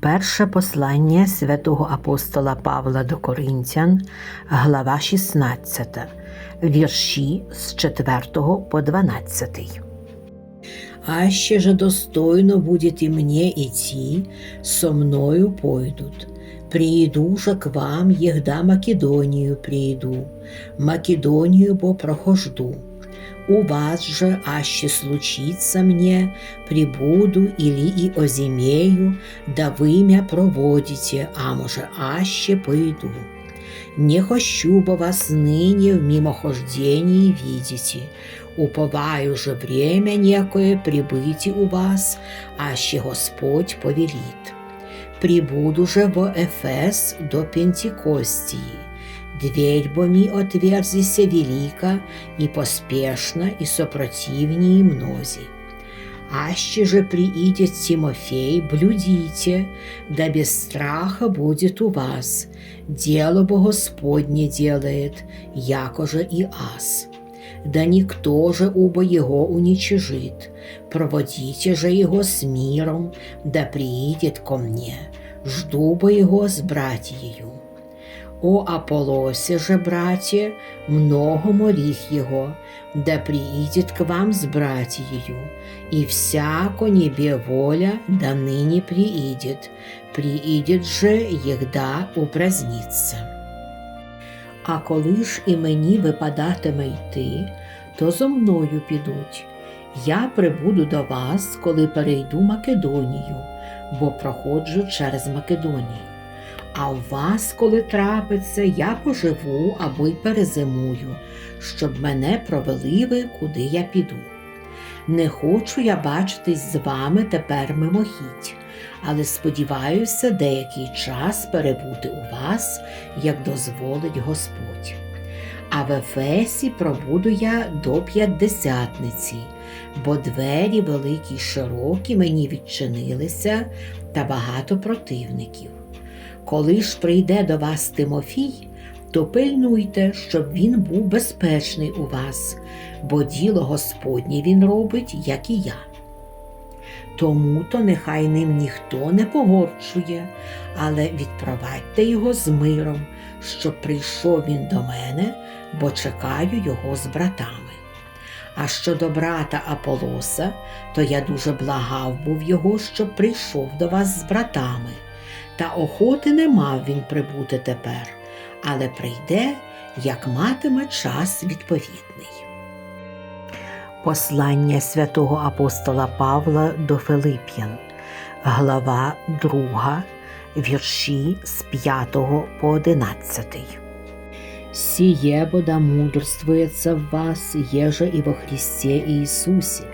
Перше послання святого апостола Павла до Коринтян, глава 16, вірші з 4 по 12. Аще же достойно будет и мне идти, со мною пойдут. Прииду же к вам, егда Македонию прииду, Македонию бо прохожду. У вас же, аще случится мне, прибуду или и озимею, да вы мя проводите, а може аще пойду. Не хочу бо вас ныне в мимохождении видите, уповаю же время некое прибыть у вас, аще Господь повелит. Прибуду же во Эфес до Пентикостии. Дверь бо ми отверзися велика и поспешно и сопротивнее мнози. Аще же приидет Тимофей, блюдите, да без страха будет у вас. Дело бо Господне делает, яко же и ас. Да никто же убо его уничижит. Проводите же его с миром, да приидет ко мне. Жду бы его с братьею. О Аполосе же, братья, много молих его, да приидет к вам с братьею, и всяко небе воля да ныне приидет, приидет же, егда упразднится. А коли ж і мені випадатиме йти, то зо мною підуть. Я прибуду до вас, коли перейду Македонію, бо проходжу через Македонію. А у вас, коли трапиться, я поживу або й перезимую, щоб мене провели ви, куди я піду. Не хочу я бачитись з вами тепер мимохідь, але сподіваюся деякий час перебути у вас, як дозволить Господь. А в Ефесі пробуду я до п'ятдесятниці, бо двері великі й широкі мені відчинилися та багато противників. Коли ж прийде до вас Тимофій, то пильнуйте, щоб він був безпечний у вас, бо діло Господнє він робить, як і я. Тому то нехай ним ніхто не погорчує, але відпровадьте його з миром, щоб прийшов він до мене, бо чекаю його з братами. А щодо брата Аполоса, то я дуже благав був його, щоб прийшов до вас з братами. Та охоти не мав він прибути тепер, але прийде, як матиме час відповідний. Послання святого апостола Павла до Филип'ян, глава 2, вірші з 5 по 11. Сие бода мудрствуется в вас, еже и во Христе Иисусе,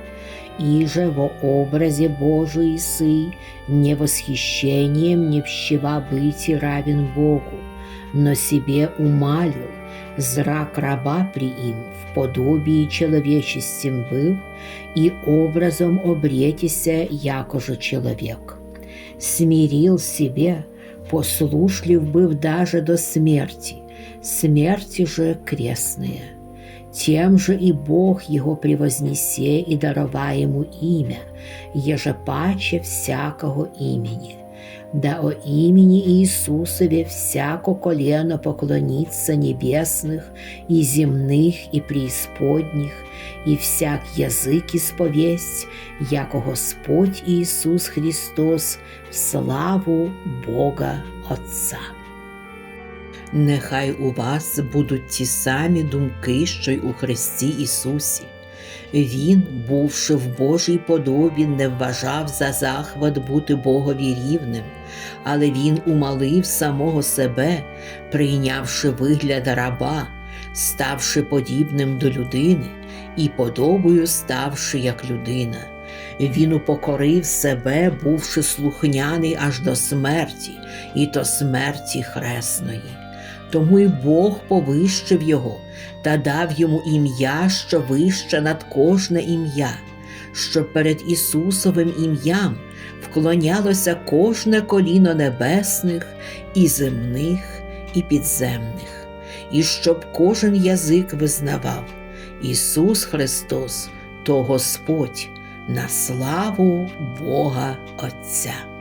и же во образе Божий сы, не восхищением не пщева быть равен Богу, но себе умалил, зрак раба при им в подобии человечестем был, и образом обретися, якоже человек. Смирил себе, послушлив быв даже до смерти, смерти же крестные. Тем же и Бог его превознесе и дарова ему имя, еже паче всякого имени. Да о имени Иисусове всяко колено поклонится небесных и земных и преисподних, и всяк язык исповесть, яко Господь Иисус Христос в славу Бога Отца. Нехай у вас будуть ті самі думки, що й у Христі Ісусі. Він, бувши в Божій подобі, не вважав за захват бути Богові рівним, але він умалив самого себе, прийнявши вигляд раба, ставши подібним до людини і подобою ставши як людина. Він упокорив себе, бувши слухняний аж до смерті, і то смерті хресної. Тому й Бог повищив його та дав йому ім'я, що вище над кожне ім'я, щоб перед Ісусовим ім'ям вклонялося кожне коліно небесних і земних, і підземних, і щоб кожен язик визнавав Ісус Христос, то Господь на славу Бога Отця.